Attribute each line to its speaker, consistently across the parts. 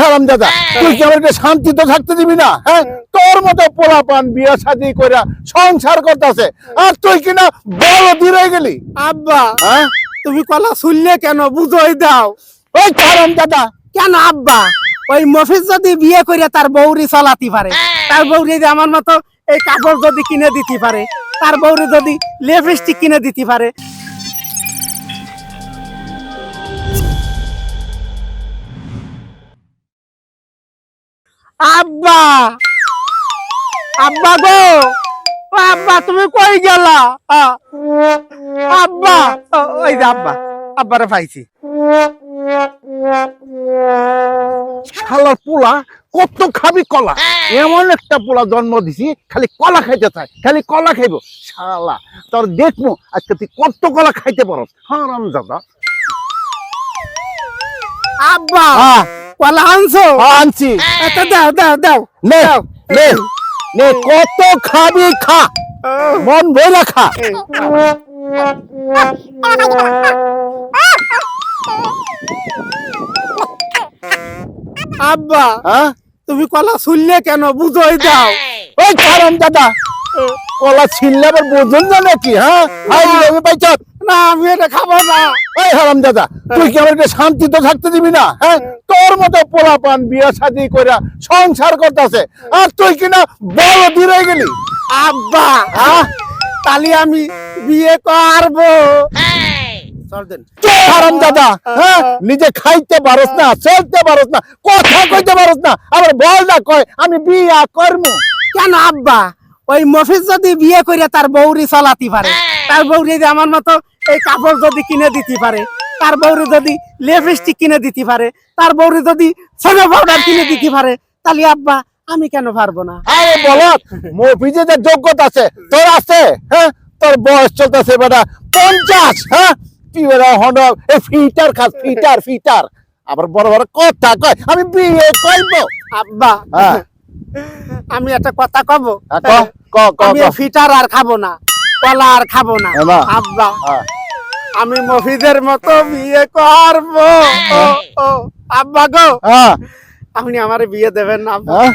Speaker 1: হারাম দাদা। তুই কি আমাকে শান্তি তো থাকতে দিবি না? হ্যাঁ? তোর মতো পোলা পান বিয়ে শাদি কইরা সংসার করতেছে। আর তুই কিনা বড় দূরে গেলি?
Speaker 2: আব্বা
Speaker 1: হ্যাঁ?
Speaker 2: তুমি কলা শুনলে কেন? বুঝোই দাও।
Speaker 1: ওই হারাম দাদা।
Speaker 2: কেন আব্বা? ওই মফিজ যদি বিয়ে করে তার বৌরি চলাতে পারে তার বৌরি যদি আমার মতো এই কাপড় যদি কিনে দিতে পারে তার বৌরি যদি লিপস্টিক কিনে দিতে পারে আব্বা! আব্বা গো! আব্বা তুমি কই গেলা? আব্বা! ওই যে আব্বা আব্বারে পাইছি।
Speaker 1: শালার পোলা কত খাবি কলা? এমন একটা পোলা জন্ম দিছি খালি কলা খাইতে চায় খালি কলা খাইবো। শালা তোর দেখব আজকে তুই কত কলা খাইতে পারো হারাম দাদা
Speaker 2: আব্বা
Speaker 1: হ্যাঁ
Speaker 2: কলা আনছো
Speaker 1: আনছি।
Speaker 2: আচ্ছা দাও দাও দাও।
Speaker 1: নে নে নে কত খাবি খা। মন ভরে খা।
Speaker 2: আব্বা
Speaker 1: হ্যাঁ
Speaker 2: তুমি কলা শুনলে কেন? বুঝোই দাও।
Speaker 1: ওই কারণ দাদা কলা ছিললে আবার বোঝন না নাকি হ্যাঁ? হাই লেগে পাইছ
Speaker 2: না আমি এটা খাব না।
Speaker 1: ওই হারাম দাদা তুই কি আমাকে শান্তি তো থাকতে দিবি না হ্যাঁ? তোর মতো পোলা পান বিয়ে শাদি কইরা সংসার করতেছে আর তুই কিনা বড় দূরে গেলি?
Speaker 2: আব্বা
Speaker 1: হ্যাঁ
Speaker 2: তাহলে আমি বিয়ে করব।
Speaker 1: হারাম দাদা হ্যাঁ? নিজে খাইতে পারস না চলতে পারস না কথা কইতে পারস না আবার বল না কয় আমি বিয়া করমু।
Speaker 2: কেন আব্বা? ওই মফিজ যদি বিয়ে করে তার বৌরি চলাতে পারে তার বৌরি যদি আমার মতো এই কাপড় যদি কিনে দিতে পারে তার বৌরি যদি লিপস্টিক কিনে দিতে পারে তার বৌরি যদি ছেলে পাউডার কিনে দিতে পারে তাহলে আব্বা আমি কেন পারব না?
Speaker 1: আরে বলত মফিজে যে যোগ্যতা আছে তোর আছে হ্যাঁ? তোর বয়স চলতেছে বেটা পঞ্চাশ হ্যাঁ? তুই বেটা হন এ ফিটার খাস ফিটার ফিটার। আবার বড় বড় কথা কয় আমি বিয়ে করব।
Speaker 2: আব্বা
Speaker 1: হ্যাঁ।
Speaker 2: আমি একটা কথা কব?
Speaker 1: হ্যাঁ, ক ক ক
Speaker 2: আমি ফিটার আর খাব না। কলা আর খাব না। আব্বা
Speaker 1: হ্যাঁ।
Speaker 2: আমি মফিদের মতো বিয়ে করব। ও, আব্বা গো।
Speaker 1: হ্যাঁ।
Speaker 2: আপনি আমার বিয়ে দেবেন না আব্বা?
Speaker 1: হ্যাঁ।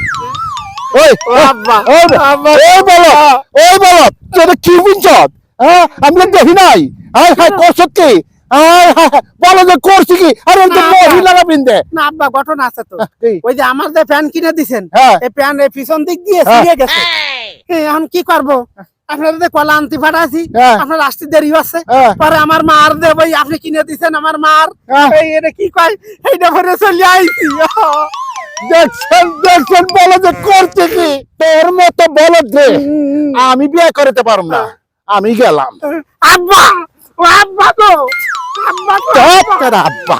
Speaker 1: ওই ওই ওই কি বুঝছত হ্যাঁ? আমি দেখি নাই। হাই হাই করছ কি? হাই হাই বলো যে করছি কি? আরে ওই যে
Speaker 2: না।
Speaker 1: মহিলারা
Speaker 2: আব্বা ঘটনা আছে তো। ওই যে আমার যে ফ্যান কিনে দিছেন
Speaker 1: হ্যাঁ।
Speaker 2: এই ফ্যান এই পিছন দিক দিয়ে
Speaker 1: হ্যাঁ।
Speaker 2: ছিঁড়ে গেছে। এখন কি করব? আপনারা যে কলা আনতে পাঠাছি
Speaker 1: হ্যাঁ।
Speaker 2: আপনার আসতে দেরি আছে
Speaker 1: হ্যাঁ।
Speaker 2: পরে আমার মার দে ভাই আপনি কিনে দিছেন আমার মার।
Speaker 1: হ্যাঁ।
Speaker 2: এটা কি কয়? এইটা ভরে চলে আইছি।
Speaker 1: দেখছেন দেখছেন বলো যে করছে কি? তোর মতো বলো যে আমি বিয়ে করতে পারব না। আমি গেলাম।
Speaker 2: আব্বা ও আব্বা তো আব্বা
Speaker 1: তারা
Speaker 2: আব্বা।